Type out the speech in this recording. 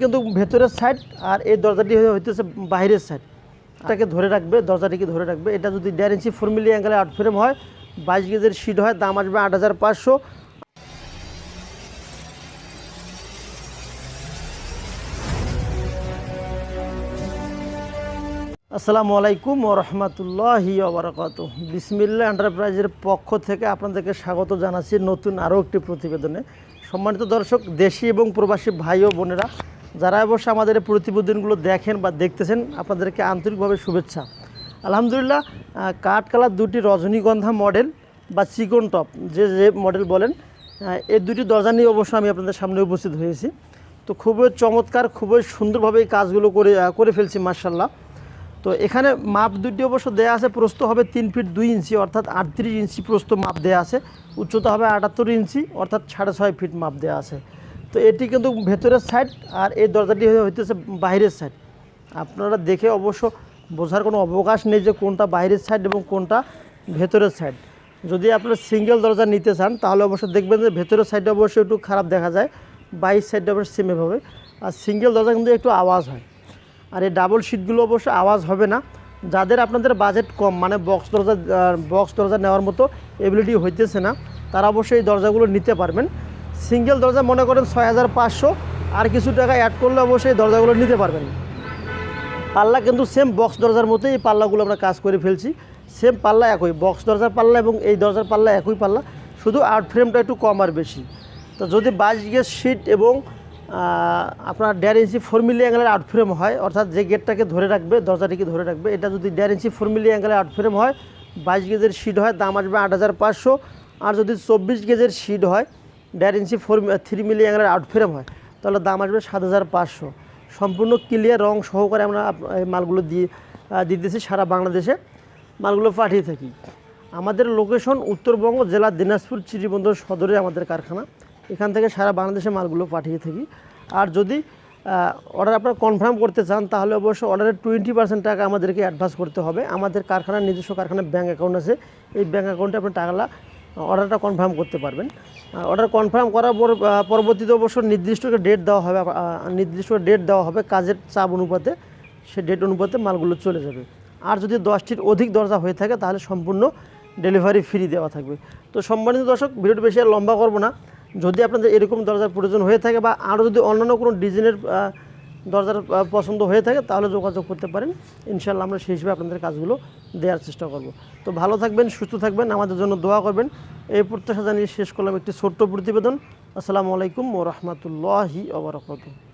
কিন্তু ভেতরের সাইড আর এই দরজাটি হইতেছে বাইরের সাইড এটাকে ধরে রাখবে, দরজাটিকে ধরে রাখবে। এটা যদি দেড় ইঞ্চি ফোর মিলি অ্যাঙ্গেলে আট ফ্রেম হয়, বাইশ গেজের শিট হয়, দাম আসবে আট হাজার পাঁচশো। আসসালামু আলাইকুম ও রহমতুল্লাহি ওবরাকাত বিসমিল্লা এন্টারপ্রাইজের পক্ষ থেকে আপনাদেরকে স্বাগত জানাচ্ছি নতুন আরও একটি প্রতিবেদনে। সম্মানিত দর্শক, দেশি এবং প্রবাসী ভাই ও বোনেরা যারা অবশ্য আমাদের প্রতিবেদনগুলো দেখেন বা দেখতেছেন, আপনাদেরকে আন্তরিকভাবে শুভেচ্ছা। আলহামদুলিল্লাহ কাঠ কালার দুটি রজনীগন্ধা মডেল বা চিকন টপ, যে যে মডেল বলেন এই দুটি দরজা নিয়ে অবশ্য আমি আপনাদের সামনে উপস্থিত হয়েছি। তো খুবই চমৎকার, খুবই সুন্দরভাবে এই কাজগুলো করে করে ফেলছি মার্শাল্লাহ তো এখানে মাপ দুটি অবশ্য দেওয়া আছে প্রস্ত হবে তিন ফিট দুই ইঞ্চি, অর্থাৎ আটত্রিশ ইঞ্চি প্রস্ত মাপ দেওয়া আছে। উচ্চতা হবে আটাত্তর ইঞ্চি, অর্থাৎ সাড়ে ছয় ফিট মাপ দেওয়া আছে। তো এটি কিন্তু ভেতরের সাইড আর এই দরজাটি হইতেছে বাইরের সাইড আপনারা দেখে অবশ্য বোঝার কোনো অবকাশ নেই যে কোনটা বাইরের সাইড এবং কোনটা ভেতরের সাইড যদি আপনারা সিঙ্গেল দরজা নিতে চান, তাহলে অবশ্য দেখবেন যে ভেতরের সাইডে অবশ্যই একটু খারাপ দেখা যায় বাইরের সাইডে অবশ্য সেমে হবে আর সিঙ্গেল দরজা কিন্তু একটু আওয়াজ হয়। আর এই ডাবল শিটগুলো অবশ্য আওয়াজ হবে না। যাদের আপনাদের বাজেট কম মানে বক্স দরজা বক্স দরজা নেওয়ার মতো এবিলিটি হইতেছে না, তারা অবশ্যই এই দরজাগুলো নিতে পারবেন। সিঙ্গেল দরজা মনে করেন ছয় হাজার পাঁচশো। আর কিছু টাকা অ্যাড করলে অবশ্যই দরজাগুলো নিতে পারবেন। পাল্লা কিন্তু সেম বক্স দরজার মতোই এই পাল্লাগুলো আমরা কাজ করে ফেলছি। সেম পাল্লা একই বক্স দরজার পাল্লা এবং এই দরজার পাল্লা একই পাল্লা। শুধু আর্ট ফ্রেমটা একটু কম আর বেশি। তো যদি বাইশ গেজ শিট এবং আপনার দেড় ইঞ্চি ফোর মিলি অ্যাঙ্গেলের আউট ফ্রেম হয়, অর্থাৎ যে গেটটাকে ধরে রাখবে, দরজাটিকে ধরে রাখবে, এটা যদি দেড় ইঞ্চি ফোর মিলি অ্যাঙ্গেলের আউট ফ্রেম হয়, বাইশ গেজের শিট হয়, দাম আসবে আট হাজার পাঁচশো। আর যদি চব্বিশ গেজের শিট হয় দেড় ইঞ্চি ফোর থ্রি মিলি অ্যাঙ্গেলের আউট ফ্রেম হয়। তাহলে দাম আসবে সাত হাজার পাঁচশো। সম্পূর্ণ ক্লিয়ার রং সহকারে আমরা মালগুলো দিয়ে দিতেছি সারা বাংলাদেশে। মালগুলো পাঠিয়ে থাকি। আমাদের লোকেশন উত্তরবঙ্গ জেলা দিনাজপুর চিরিবন্দর সদরে আমাদের কারখানা। এখান থেকে সারা বাংলাদেশে মালগুলো পাঠিয়ে থাকি। আর যদি অর্ডার আপনারা কনফার্ম করতে চান, তাহলে অবশ্যই অর্ডারের টোয়েন্টি পার্সেন্ট টাকা আমাদেরকে অ্যাডভান্স করতে হবে। আমাদের কারখানার নিজস্ব কারখানার ব্যাঙ্ক অ্যাকাউন্ট আছে। এই ব্যাঙ্ক অ্যাকাউন্টে আপনি টাকালা অর্ডারটা কনফার্ম করতে পারবেন। অর্ডার কনফার্ম করার পর পরবর্তীতে অবশ্য নির্দিষ্ট ডেট দেওয়া হবে নির্দিষ্ট ডেট দেওয়া হবে কাজের চাপ অনুপাতে। সে ডেট অনুপাতে মালগুলো চলে যাবে। আর যদি দশটির অধিক দরজা হয়ে থাকে, তাহলে সম্পূর্ণ ডেলিভারি ফ্রি দেওয়া থাকবে। তো সম্মানিত দর্শক, ভিডিওটি বেশি আর লম্বা করব না। যদি আপনাদের এরকম দরজার প্রয়োজন হয়ে থাকে বা আরও যদি অন্যান্য কোনো ডিজাইনের দরজার পছন্দ হয়ে থাকে, তাহলে যোগাযোগ করতে পারেন। ইনশাল্লাহ আমরা সেই হিসেবে আপনাদের কাজগুলো দেওয়ার চেষ্টা করব। তো ভালো থাকবেন, সুস্থ থাকবেন, আমাদের জন্য দোয়া করবেন। এই প্রত্যাশা জানিয়ে শেষ করলাম একটি ছোট্ট প্রতিবেদন। আসসালামু আলাইকুম ও রহমতুল্লাহি ওবরাকাতুহ